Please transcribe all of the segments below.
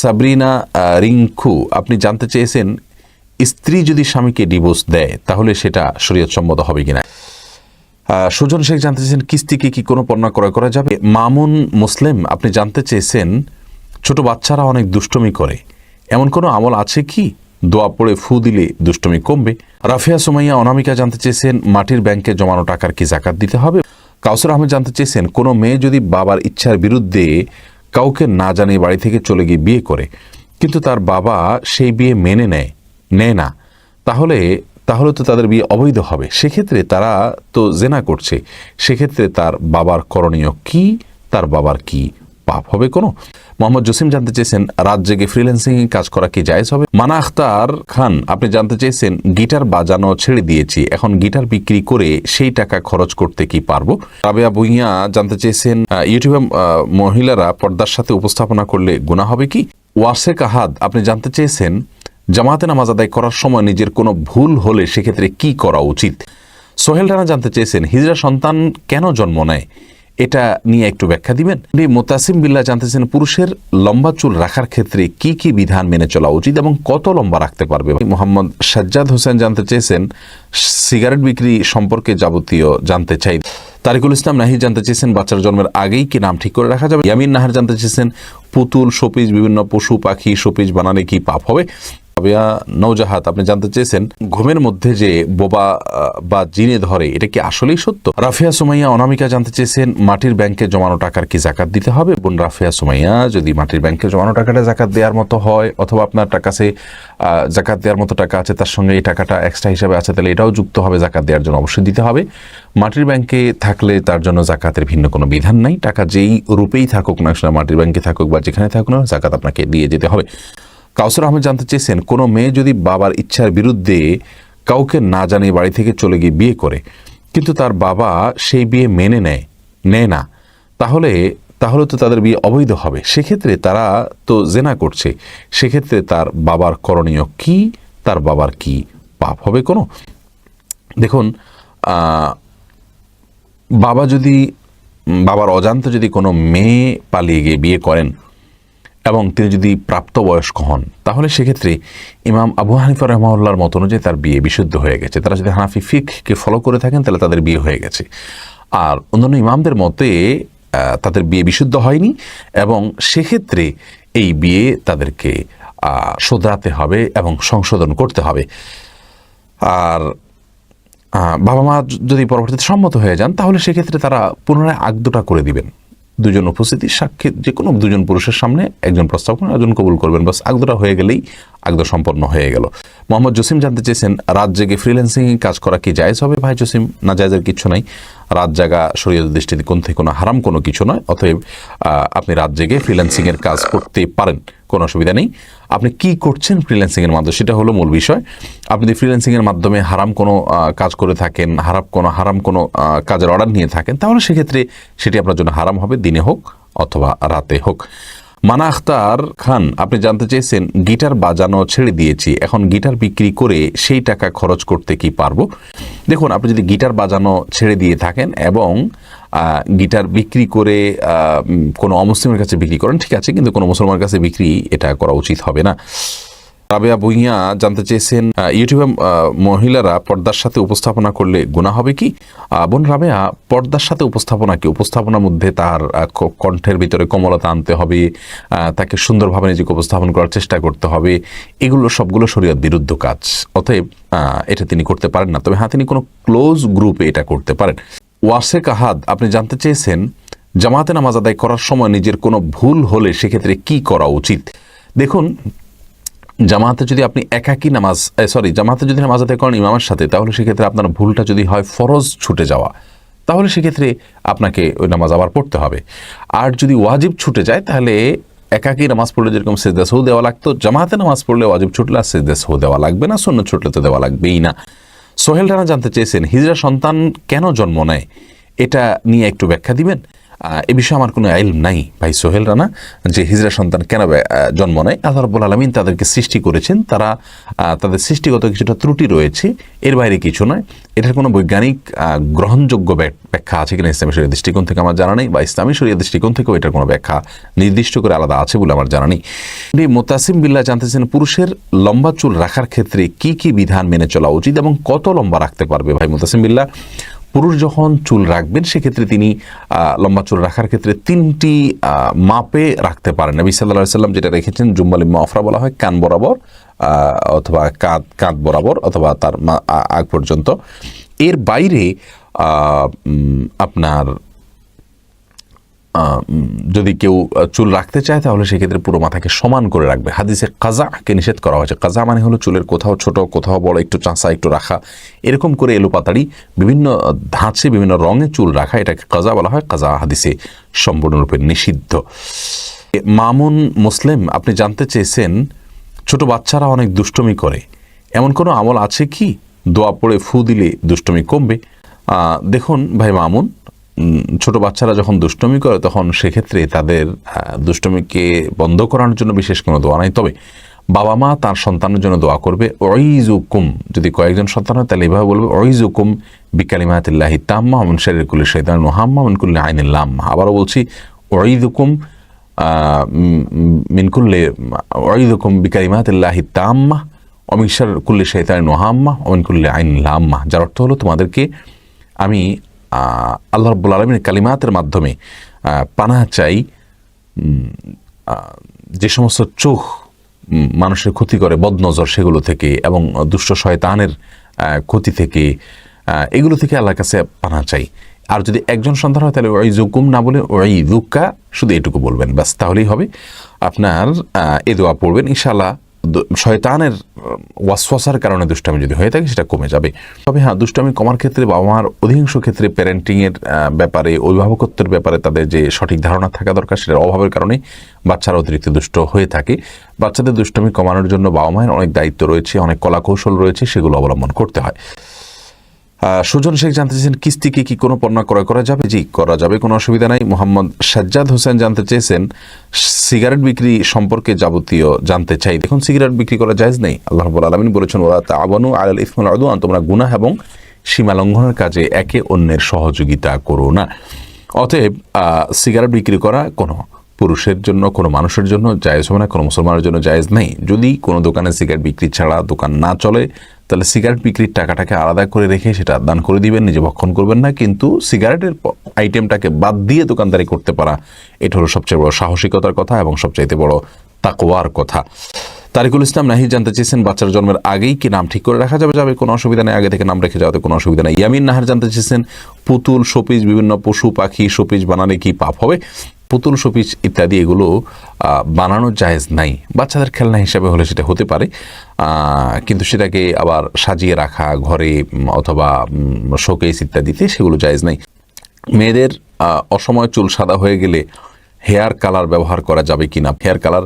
সাবরিনা রিঙ্কু আপনি জানতে চেয়েছেন, স্ত্রী যদি স্বামীকে ডিভোর্স দেয়, তাহলে সেটা শরীয়তসম্মত হবে কিনা? সুজন শেখ জানতে চেয়েছেন কিস্তিকে কি কোনো পণ্য ক্রয় করা যাবে? মামুন মুসলিম, আপনি জানতে চেয়েছেন, ছোট বাচ্চারা অনেক দুষ্টমি করে। এমন কোনো আমল আছে কি? দোয়া পড়ে ফু দিলে দুষ্টমি কমবে। রাফিয়া সুমাইয়া অনামিকা জানতে চেয়েছেন, মাটির ব্যাংকে জমানো টাকার কি জাকাত দিতে হবে? কাউসর আহমেদ জানতে চেয়েছেন, কোনো মেয়ে যদি বাবার ইচ্ছার বিরুদ্ধে কাউকে না জানিয়ে বাড়ি থেকে চলে গিয়ে বিয়ে করে, কিন্তু তার বাবা সেই বিয়ে মেনে নেয় নেয় না। তাহলে তাহলে তো তাদের বিয়ে অবৈধ হবে। সেক্ষেত্রে তারা তো জেনা করছে। সেক্ষেত্রে তার বাবার করণীয় কি? তার বাবার কি? পাপ হবে কোনো? মোহাম্মদ জসিম জানতে চেয়েছেন, রাত জেগে ফ্রিল্যান্সিং কাজ করা কি জায়েজ হবে? মানা আখতার খান, আপনি জানতে চেয়েছেন, গিটার বাজানো ছেড়ে দিয়েছি, এখন গিটার বিক্রি করে সেই টাকা খরচ করতে কি পারব? রাবেয়া ভুইয়া জানতে চেয়েছেন ইউটিউবে মহিলারা পর্দার সাথে উপস্থাপনা করলে গুণা হবে কি? ওয়াসেক আহাদ, আপনি জানতে চেয়েছেন, জামাতে নামাজ আদায় করার সময় নিজের কোনো ভুল হলে সেক্ষেত্রে কি করা উচিত? সোহেল রানা জানতে চেয়েছেন হিজরা সন্তান কেন জন্ম নেয়? এটা নিয়ে একটু ব্যাখ্যা দিবেন। মোতাসিম বিল্লাহ জানতে চেয়েছেন পুরুষের লম্বা চুল রাখার ক্ষেত্রে কি কি বিধান মেনে চলা উচিত এবং কত লম্বা রাখতে পারবে? মোহাম্মদ সাজ্জাদ হোসেন জানতে চেয়েছেন সিগারেট বিক্রি সম্পর্কে যাবতীয় জানতে চাই। তারিকুল ইসলাম নাহি জানতে চেয়েছেন বাচ্চার জন্মের আগেই কি নাম ঠিক করে রাখা যাবে? ইয়ামিন নাহার জানতে চেয়েছেন পুতুল, শোপিস, বিভিন্ন পশু পাখি, শোপিস বানালে কি পাপ হবে? রাবেয়া নৌজাহাত আপনি জানতে চেয়েছেন ঘুমের মধ্যে যে বোবা বা জিনে ধরে, এটা কি আসলেই সত্য? রাফিয়া সুমাইয়া অনামিকা জানতে চেয়েছেন, মাটির ব্যাংকে জমানো টাকার কি জাকাত দিতে হবে? বোন রাফিয়া সুমাইয়া, যদি মাটির ব্যাংকে জমানো টাকাটা জাকাত দেওয়ার মতো হয়, অথবা আপনার কাছে জাকাত দেওয়ার মতো টাকা আছে, তার সঙ্গে এই টাকাটা এক্সট্রা হিসাবে আছে, তাহলে এটাও যুক্ত হবে, জাকাত দেওয়ার জন্য অবশ্যই দিতে হবে। মাটির ব্যাংকে থাকলে তার জন্য জাকাতের ভিন্ন কোনো বিধান নাই। টাকা যেই রূপেই থাকুক না মাটির ব্যাংকে থাকুক বা যেখানে থাকুক না জাকাত আপনাকে দিয়ে যেতে হবে। কাউসর আহমেদ জানতে চেয়েছেন, কোনো মেয়ে যদি বাবার ইচ্ছার বিরুদ্ধে কাউকে না জানিয়ে বাড়ি থেকে চলে গিয়ে বিয়ে করে, কিন্তু তার বাবা সেই বিয়ে মেনে নেয় নেয় না, তাহলে তাহলে তো তাদের বিয়ে অবৈধ হবে। সেক্ষেত্রে তারা তো জেনা করছে, সেক্ষেত্রে তার বাবার করণীয় কি, তার বাবার কি পাপ হবে কোনো? দেখুন বাবা যদি, বাবার অজান্তে যদি কোনো মেয়ে পালিয়ে গিয়ে বিয়ে করেন এবং তিনি যদি প্রাপ্তবয়স্ক হন, তাহলে সেক্ষেত্রে ইমাম আবু হানিফা রহমাউল্লাহর মত অনুযায়ী তার বিয়ে বিশুদ্ধ হয়ে গেছে। তারা যদি হানাফি ফিককে ফলো করে থাকেন, তাহলে তাদের বিয়ে হয়ে গেছে। আর অন্যান্য ইমামদের মতে তাদের বিয়ে বিশুদ্ধ হয়নি এবং সেক্ষেত্রে এই বিয়ে তাদেরকে শোধরাতে হবে এবং সংশোধন করতে হবে। আর বাবা মা যদি পরবর্তীতে সম্মত হয়ে যান, তাহলে সেক্ষেত্রে তারা পুনরায় আগদোটা করে দিবেন। দুজন উপস্থিতি, সাক্ষী যে কোনো দুজন পুরুষের সামনে একজন প্রস্তাব করেন একজন কবুল করবেন। বাস আগদরা হয়ে গেলেই আগদ সম্পন্ন হয়ে গেল। মোহাম্মদ জসিম জানতে চেয়েছেন, রাত জেগে ফ্রিল্যান্সিং কাজ করা কি জায়েজ হবে? ভাই জসিম, না জায়েজের কিছু নাই। রাত জাগা শরীর দৃষ্টিতে কোন থেকে কোনো হারাম কোনো কিছু নয়। অতএব আপনি রাত জেগে ফ্রিল্যান্সিংয়ের কাজ করতে পারেন। কোনো অসুবিধা নেই। আপনি কি করছেন ফ্রিল্যান্সিং এর মাধ্যমে? সেটা হলো মূল বিষয়। আপনি যদি ফ্রিল্যান্সিং এর মাধ্যমে হারাম কোনো কাজ করে থাকেন, হারাম কোনো হারাম কোনো কাজের অর্ডার নিয়ে থাকেন, তাহলে সেক্ষেত্রে সেটি আপনার জন্য হারাম হবে, দিনে হোক অথবা রাতে হোক। মানা আখতার খান, আপনি জানতে চেয়েছেন, গিটার বাজানো ছেড়ে দিয়েছি, এখন গিটার বিক্রি করে সেই টাকা খরচ করতে কি পারব? দেখুন, আপনি যদি গিটার বাজানো ছেড়ে দিয়ে থাকেন এবং গিটার বিক্রি করে কোনো অমুসলিমের কাছে বিক্রি করেন, ঠিক আছে, কিন্তু কোনো মুসলমানের কাছে বিক্রি এটা করা উচিত হবে না। রাবেয়া ভুইয়া জানতে চেয়েছেন ইউটিউবে মহিলারা পর্দার সাথে উপস্থাপনা করলে গুণা হবে কি? বোন রাবেয়া, পর্দার সাথে উপস্থাপনা কি? উপস্থাপনার মধ্যে তার কণ্ঠের ভিতরে কোমলতা আনতে হবে তাকে সুন্দরভাবে নিজেকে উপস্থাপন করার চেষ্টা করতে হবে, এগুলো সবগুলো শরীয়ত বিরুদ্ধ কাজ। অতএব এটা তিনি করতে পারেন না। তবে হ্যাঁ তিনি কোনো ক্লোজ গ্রুপে এটা করতে পারেন। ওয়াসেক আহাদ, আপনি জানতে চেয়েছেন জামাতে নামাজ আদায় করার সময় নিজের কোনো ভুল হলে সেক্ষেত্রে কি করা উচিত? দেখুন জামাতে যদি আপনি একাকী নামাজ সরি জামাতে যদি নামাজ আদায় করেন ইমামের সাথে, তাহলে সেক্ষেত্রে আপনার ভুলটা যদি হয় ফরজ ছুটে যাওয়া। তাহলে সেক্ষেত্রে আপনাকে ওই নামাজ আবার পড়তে হবে। আর যদি ওয়াজিব ছুটে যায়, তাহলে একাকী নামাজ পড়লে যেরকম সেজদা দেওয়া লাগতো জামাতে নামাজ পড়লে ওয়াজিব ছুটলে আর সেজদা দেওয়া লাগবে না শূন্য ছুটলে তো দেওয়া লাগবেই না। সোহেল রানা জানতে চেয়েছেন হিজরা সন্তান কেন জন্ম নেয়? এটা নিয়ে একটু ব্যাখ্যা দিবেন? এ বিষয়ে আমার কোনো আইল নাই ভাই সোহেল রানা, যে হিজরা সন্তান কেন জন্ম নেয়। আল্লাহ রব্বুল আলমিন তাদেরকে সৃষ্টি করেছেন। তারা তাদের সৃষ্টিগত কিছুটা ত্রুটি রয়েছে। এর বাইরে কিছু নয়। এটার কোনো বৈজ্ঞানিক গ্রহণযোগ্য ব্যাখ্যা আছে কিনা ইসলামী শরীয় দৃষ্টিকোণ থেকে আমার জানা নেই, বা ইসলামী শরীয় দৃষ্টিকোণ থেকেও এটার কোনো ব্যাখ্যা নির্দিষ্ট করে আলাদা আছে বলে আমার জানা নেই। মোতাসিম বিল্লাহ জানতেছেন, পুরুষের লম্বা চুল রাখার ক্ষেত্রে কি কি বিধান মেনে চলা উচিত এবং কত লম্বা রাখতে পারবে ভাই মোতাসিম বিল্লাহ? পুরুষ যখন চুল রাখবেন, সেক্ষেত্রে তিনি লম্বা চুল রাখার ক্ষেত্রে তিনটি মাপে রাখতে পারেন। নবী সাল্লাহ সাল্লাম যেটা রেখেছেন জুম্বালি অফরা বলা হয়, কান বরাবর অথবা কাঁধ কাঁধ বরাবর অথবা তার আগ পর্যন্ত। এর বাইরে আপনার যদি কেউ চুল রাখতে চায়, তাহলে সেক্ষেত্রে পুরো মাথাকে সমান করে রাখবে। হাদিসে কাজাকে নিষেধ করা হয়েছে। কাজা মানে হলো চুলের কোথাও ছোট, কোথাও বড়, একটু চাঁচা, একটু রাখা। এরকম করে এলোপাতাড়ি বিভিন্ন ধাঁচে, বিভিন্ন রঙে চুল রাখা, এটাকে কাজা বলা হয়। কাজা হাদিসে সম্পূর্ণরূপে নিষিদ্ধ। মামুন মুসলিম, আপনি জানতে চেয়েছেন, ছোট বাচ্চারা অনেক দুষ্টমি করে। এমন কোনো আমল আছে কি? দোয়া পড়ে ফু দিলে দুষ্টমি কমবে। দেখুন ভাই মামুন ছোট বাচ্চারা যখন দুষ্টমি করে, তখন সেক্ষেত্রে তাদের দুষ্টমিকে বন্ধ করানোর জন্য বিশেষ কোনো দোয়া নাই। তবে বাবা মা তার সন্তানের জন্য দোয়া করবে ওইজুকুম যদি কয়েকজন সন্তান হয়, তাহলে এইভাবে বলবে ওইজুকুম বিকালিমাতিল্লাহি তাম্মা অমন শরীর কুল্লি শৈতান নোহাম্মা অমন কুল্লি আইনিল্লাম্মা আবারও বলছি ওইদুকুম মিনকুল্লে ওইদুকুম বিকালিমাতিল্লাহি তাম্মা অমিশার কুল্লি শৈতান নোহাম্মা অমিন কুল্লি আইন লাম্মা। যার অর্থ হলো, তোমাদেরকে আমি আল্লাহ রব্বুল আলমীর কালিমাতের মাধ্যমে পানা চাই যে সমস্ত চোখ মানুষের ক্ষতি করে, বদনজর সেগুলো থেকে এবং দুষ্ট শয়তানের ক্ষতি থেকে এগুলো থেকে আল্লাহর কাছে পানা চাই। আর যদি একজন সন্তান হয়, তাহলে ওই জুকুম না বলে ওই দুক্কা শুধু এটুকু বলবেন। ব্যাস, তাহলেই হবে। আপনার এ দোয়া পড়বেন। ইনশাআল্লাহ শয়তানের ওয়াসওয়াসার কারণে দুষ্টামি যদি হয়ে থাকে, সেটা কমে যাবে। তবে হ্যাঁ দুষ্টামি কমার ক্ষেত্রে বাবা মার অধিকাংশ ক্ষেত্রে প্যারেন্টিংয়ের ব্যাপারে, অভিভাবকত্বের ব্যাপারে তাদের যে সঠিক ধারণা থাকা দরকার, সেটার অভাবের কারণে বাচ্চারা অতিরিক্ত দুষ্ট হয়ে থাকে। বাচ্চাদের দুষ্টমি কমানোর জন্য বাবা মায়ের অনেক দায়িত্ব রয়েছে, অনেক কলাকৌশল রয়েছে, সেগুলো অবলম্বন করতে হয়। সুজন শেখ জানতে চেয়েছেন কিস্তিকে কি কোনো পণ্য ক্রয় করা যাবে? জি, করা যাবে, কোনো অসুবিধা নাই। মোহাম্মদ সাজ্জাদ হোসেন জানতে চেয়েছেন, সিগারেট বিক্রি সম্পর্কে যাবতীয় জানতে চাই। দেখুন, সিগারেট বিক্রি করা জায়েজ নেই। আল্লাহ রাব্বুল আলামিন বলেছেন ওরা তাআবানু আল ইসমাল উদওয়ান তোমরা গুনাহ এবং সীমা লঙ্ঘনের কাজে একে অন্যের সহযোগিতা করো না। অতএব সিগারেট বিক্রি করা কোনো পুরুষের জন্য, কোনো মানুষের জন্য জায়েজ হবে না, কোনো মুসলমানের জন্য জায়েজ নেই। যদি কোনো দোকানে সিগারেট বিক্রি ছাড়া দোকান না চলে, তাহলে সিগারেট বিক্রির টাকাটাকে আলাদা করে রেখে সেটা দান করে দিবেন, নিজে ভক্ষণ করবেন না। কিন্তু সিগারেটের আইটেমটাকে বাদ দিয়ে দোকানদারি করতে পারা, এটা হলো সবচেয়ে বড় সাহসিকতার কথা এবং সবচাইতে বড় তাকওয়ার কথা। তারিকুল ইসলাম নাহি জানতে চেয়েছেন, বাচ্চার জন্মের আগেই কি নাম ঠিক করে রাখা যাবে? যাবে, কোনো অসুবিধা নেই। আগে থেকে নাম রেখে যাওয়াতে কোনো অসুবিধা নেই। ইয়ামিন নাহার জানতে চেয়েছেন, পুতুল, শোপিস, বিভিন্ন পশু, পাখি, শোপিস বানালে কি পাপ হবে? পুতুল, শোপিস ইত্যাদি এগুলো বানানো জায়েজ নাই। বাচ্চাদের খেলনা হিসাবে হলে সেটা হতে পারে কিন্তু সেটাকে আবার সাজিয়ে রাখা, ঘরে অথবা শোকেস ইত্যাদিতে সেগুলো জায়েজ নাই। মেয়েদের অসময় চুল সাদা হয়ে গেলে হেয়ার কালার ব্যবহার করা যাবে কিনা? হেয়ার কালার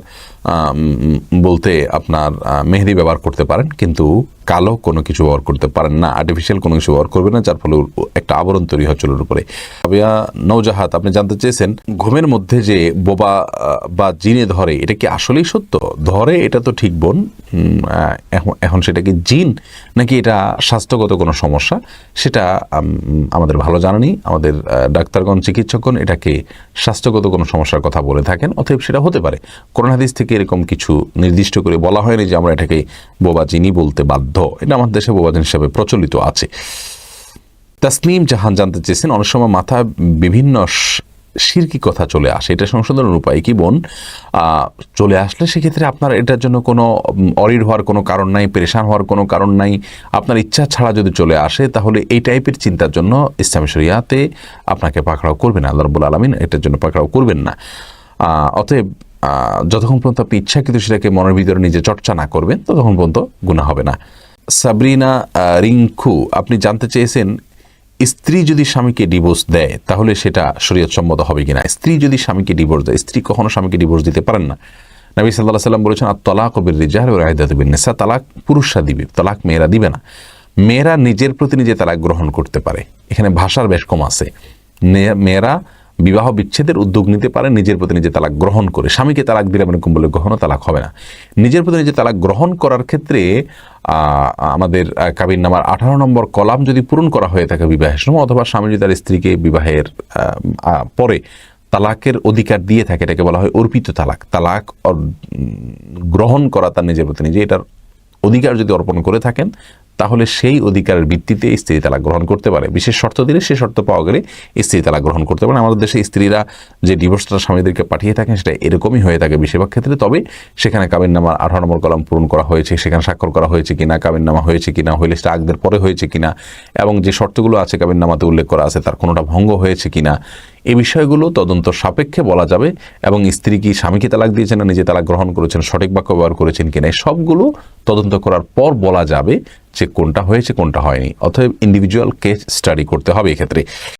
বলতে আপনার মেহেদি ব্যবহার করতে পারেন, কিন্তু কালো কোনো কিছু ব্যবহার করতে পারেন না আর্টিফিশিয়াল কোনো কিছু ব্যবহার করবেন না, যার ফলে একটা আবরণ তৈরি হয় চুলের উপরে। রাবিয়া নৌজাহাত আপনি জানতে চেয়েছেন, ঘুমের মধ্যে যে বোবা বা জিনে ধরে, এটা কি আসলেই সত্য? ধরে এটা তো ঠিক বোন এখন সেটা কি জিন? নাকি এটা স্বাস্থ্যগত কোনো সমস্যা? সেটা আমাদের ভালো জানা নেই আমাদের ডাক্তারগণ, চিকিৎসকগণ এটাকে স্বাস্থ্যগত কোনো সমস্যার কথা বলে থাকেন, অতএব সেটা হতে পারে। করোনা হাদিস থেকে এরকম কিছু নির্দিষ্ট করে বলা হয়নি যে আমরা এটাকে বোবা জিনি বলতে বাধ্য। এটা আমাদের দেশে বোবা জিন হিসাবে প্রচলিত আছে। তাসনিম জাহান জানতে চেয়েছেন, অনেক সময় মাথায় বিভিন্ন শিরকি কথা চলে আসে। এটা সংশোধনের উপায় কি বোন? চলে আসলে সেক্ষেত্রে আপনার এটার জন্য কোনো অরিড হওয়ার কোনো কারণ নাই, পেরেশান হওয়ার কোনো কারণ নাই। আপনার ইচ্ছা ছাড়া যদি চলে আসে, তাহলে এই টাইপের চিন্তার জন্য ইসলামী শরিয়াতে আপনাকে পাকড়াও করবেন আল্লাহ রব্বুল আলমিন এটার জন্য পাকড়াও করবেন না। অতএব যতক্ষণ পর্যন্ত আপনি ইচ্ছাকৃত সেটাকে মনের ভিতরে নিজে চর্চা না করবেন, ততক্ষণ পর্যন্ত গুণা হবে না। সাবরিনা রিঙ্কু আপনি জানতে চেয়েছেন, স্ত্রী যদি স্বামীকে ডিভোর্স দেয়, তাহলে সেটা শরীয়ত সম্মত হবে কিনা? স্ত্রী যদি স্বামীকে ডিভোর্স দেয়, স্ত্রী কখনো স্বামীকে ডিভোর্স দিতে পারেন না। নবী সাল্লাহ সাল্লাম বলেছেন আর তলাক কবির রিজাহ রায়দাত নেসা। তালাক পুরুষরা দিবে, তালাক মেয়েরা দিবে না। মেয়েরা নিজের প্রতি নিজে তালাক গ্রহণ করতে পারে। এখানে ভাষার বেশ কম আছে। মেয়েরা বিবাহ বিচ্ছেদের উদ্যোগ নিতে পারে, নিজের প্রতি নিজে তালাক গ্রহণ করে। স্বামীকে তালাক দিলে মানে বলে গ্রহণও তালাক হবে না। নিজের প্রতি নিজে তালাক গ্রহণ করার ক্ষেত্রে আমাদের কাবিন নামার আঠারো নম্বর কলাম যদি পূরণ করা হয়ে থাকে বিবাহের সময়, অথবা স্বামী যদি তার স্ত্রীকে বিবাহের পরে তালাকের অধিকার দিয়ে থাকে, এটাকে বলা হয় অর্পিত তালাক। তালাক গ্রহণ করা তার নিজের প্রতি নিজে, এটার অধিকার যদি অর্পণ করে থাকেন, তাহলে সেই অধিকারের ভিত্তিতে স্ত্রী তালাক গ্রহণ করতে পারে। বিশেষ শর্ত দিলে সে শর্ত পাওয়া গেলে স্ত্রী তালাক গ্রহণ করতে পারে আমাদের দেশে স্ত্রীরা যে ডিভোর্সটা স্বামীদেরকে পাঠিয়ে থাকেন, সেটা এরকমই হয়ে থাকে বেশিরভাগ ক্ষেত্রে। তবে সেখানে কাবিন নামার আঠারো নম্বর কলাম পূরণ করা হয়েছে, সেখানে স্বাক্ষর করা হয়েছে কিনা কাবিন নামা হয়েছে কিনা, হইলে সেটা আগদের পরে হয়েছে কিনা, এবং যে শর্তগুলো আছে কাবিন নামাতে উল্লেখ করা আছে, তার কোনোটা ভঙ্গ হয়েছে কিনা এই বিষয়গুলো তদন্ত সাপেক্ষে বলা যাবে এবং স্ত্রী কি স্বামীকে তালাক দিয়েছেন না নিজে তালাক গ্রহণ করেছেন, সঠিক বাক্য ব্যবহার করেছেন কিনা সবগুলো তদন্ত করার পর বলা যাবে যে কোনটা হয়েছে, কোনটা হয়নি। অথবা ইন্ডিভিজুয়াল কেস স্টাডি করতে হবে এক্ষেত্রে।